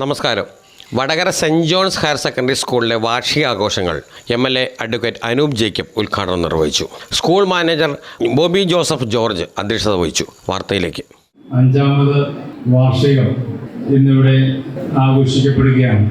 നമസ്കാരം. Vadakara Saint John's higher secondary സ്കൂളിലെ വാർഷികാഘോഷങ്ങൾ M L A advocate Anoop Jacob ഉദ്ഘാടനം നിർവഹിച്ചു. School manager Bobby Joseph George അധ്യക്ഷത വഹിച്ചു. വാർത്തയിലേക്ക്. അഞ്ചാമത് വാർഷികം ഇന്നിവിടെ ആഘോഷിക്കപ്പെടുകയാണ്.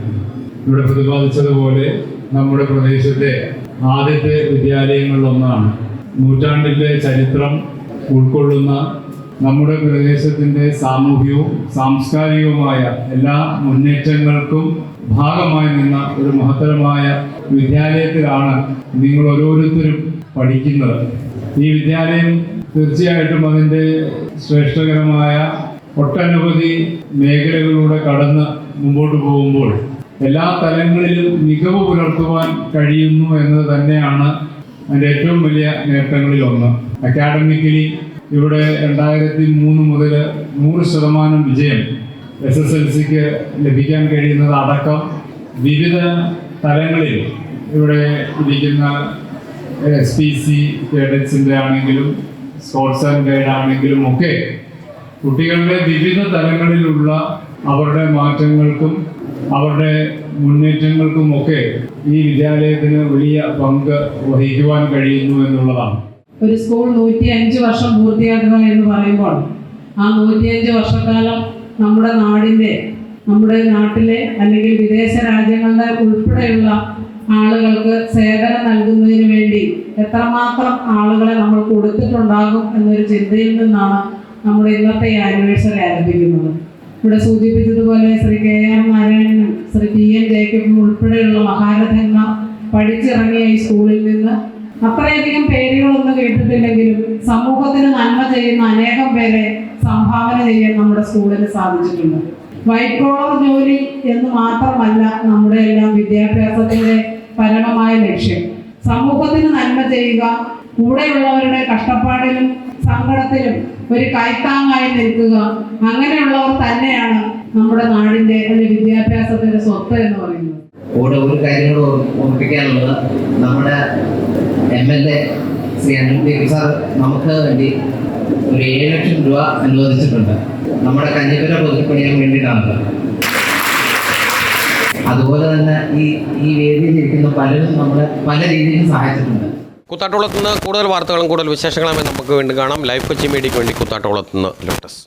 ഇവിടെ പ്രതിപാദിച്ചതുപോലെ നമ്മുടെ പ്രദേശത്തെ ആദ്യത്തെ വിദ്യാലയങ്ങളിലൊന്നാണ്. നൂറ്റാണ്ടിന്റെ ചരിത്രം ഉൾക്കൊള്ളുന്ന നമ്മുടെ പ്രദേശത്തിന്റെ സാമൂഹികവും സാംസ്കാരികവുമായ എല്ലാ മുന്നേറ്റങ്ങൾക്കും ഭാഗമായി നിന്ന ഒരു മഹത്തരമായ വിദ്യാലയത്തിലാണ് നിങ്ങൾ ഓരോരുത്തരും പഠിക്കുന്നത്. ഈ വിദ്യാലയം തീർച്ചയായിട്ടും അതിന്റെ ശ്രേഷ്ഠകരമായ ഒട്ടനവധി മേഖലകളിലൂടെ കടന്ന് മുമ്പോട്ട് പോകുമ്പോൾ എല്ലാ തലങ്ങളിലും മികവ് പുലർത്തുവാൻ കഴിയുന്നു എന്നത് തന്നെയാണ് അതിന്റെ ഏറ്റവും വലിയ നേട്ടങ്ങളിൽ ഒന്ന് അക്കാഡമിക്കലി ഇവിടെ രണ്ടായിരത്തി മൂന്ന് മുതൽ നൂറ് ശതമാനം വിജയം എസ് എസ് എൽ സിക്ക് ലഭിക്കാൻ കഴിയുന്നത് അടക്കം വിവിധ തലങ്ങളിൽ ഇവിടെ ഇരിക്കുന്ന എസ് പി സി കേഡറ്റ്സിന്റെ ആണെങ്കിലും സ്പോർട്സ് ആൻഡ് ഗൈഡ് ആണെങ്കിലും ഒക്കെ കുട്ടികളുടെ വിവിധ തലങ്ങളിലുള്ള അവരുടെ മാറ്റങ്ങൾക്കും അവരുടെ മുന്നേറ്റങ്ങൾക്കുമൊക്കെ ഈ വിദ്യാലയത്തിന് വലിയ പങ്ക് വഹിക്കുവാൻ കഴിയുന്നു എന്നുള്ളതാണ്. ഒരു സ്കൂൾ നൂറ്റി അഞ്ച് വർഷം പൂർത്തിയാക്കുക എന്ന് പറയുമ്പോൾ ആ നൂറ്റിയഞ്ച് വർഷക്കാലം നമ്മുടെ നാടിന്റെ നമ്മുടെ നാട്ടിലെ അല്ലെങ്കിൽ വിദേശ രാജ്യങ്ങളുടെ ഉൾപ്പെടെയുള്ള ആളുകൾക്ക് സേവനം നൽകുന്നതിന് വേണ്ടി എത്രമാത്രം ആളുകളെ നമ്മൾ കൊടുത്തിട്ടുണ്ടാകും എന്നൊരു ചിന്തയിൽ നിന്നാണ് നമ്മുടെ ഇന്നത്തെ ഈ ആനിവേഴ്സറി ആരംഭിക്കുന്നത്. ഇവിടെ സൂചിപ്പിച്ചതുപോലെ ശ്രീ കെ ആർ നാരായണനും ശ്രീ പി എൻ ജേക്കബും ഉൾപ്പെടെയുള്ള മഹാരഥന്മാർ പഠിച്ചിറങ്ങിയ ഈ സ്കൂളിൽ നിന്ന് അത്രയധികം പേരുകളൊന്നും കേട്ടിട്ടില്ലെങ്കിലും സമൂഹത്തിന് നന്മ ചെയ്യുന്ന അനേകം പേരെ സംഭാവന ചെയ്യാൻ നമ്മുടെ സ്കൂളിന് സാധിച്ചിട്ടുണ്ട്. വൈറ്റ് കോളർ ജോലി എന്ന് മാത്രമല്ല നമ്മുടെ എല്ലാം വിദ്യാഭ്യാസത്തിന്റെ പരമമായ ലക്ഷ്യം. സമൂഹത്തിന് നന്മ ചെയ്യുക കൂടെയുള്ളവരുടെ കഷ്ടപ്പാടിലും സങ്കടത്തിലും ഒരു കൈത്താങ്ങായി നിൽക്കുക അങ്ങനെയുള്ളവർ തന്നെയാണ് നമ്മുടെ നാടിന്റെ അല്ലെങ്കിൽ വിദ്യാഭ്യാസത്തിന്റെ സ്വത്ത് എന്ന് പറയുന്നത്. കൂടെ ഒരു കാര്യങ്ങൾ ഓർമ്മിപ്പിക്കാനുള്ളത്. നമ്മുടെ M L A Shri Anil Dev sir നമുക്ക് വേണ്ടി ഒരു ഏഴ് ലക്ഷം രൂപ അനുവദിച്ചിട്ടുണ്ട്. നമ്മുടെ കഞ്ഞിപ്പുര പുതുക്കിപ്പണിയാൻ വേണ്ടിയിട്ടാണ്. അതുപോലെ തന്നെ ഈ ഈ വേദിയിൽ ഇരിക്കുന്ന പലരും നമ്മളെ പല രീതിയിലും സഹായിച്ചിട്ടുണ്ട്. കൂത്താട്ടോളത്ത് നിന്ന് കൂടുതൽ വാർത്തകളും കൂടുതൽ വിശേഷങ്ങളും നമുക്ക് വീണ്ടും കാണാം. ലൈഫ് കൊച്ചി മീഡിയയ്ക്ക് വേണ്ടി കൂത്താട്ടോളത്ത് നിന്ന് ലോട്ടസ്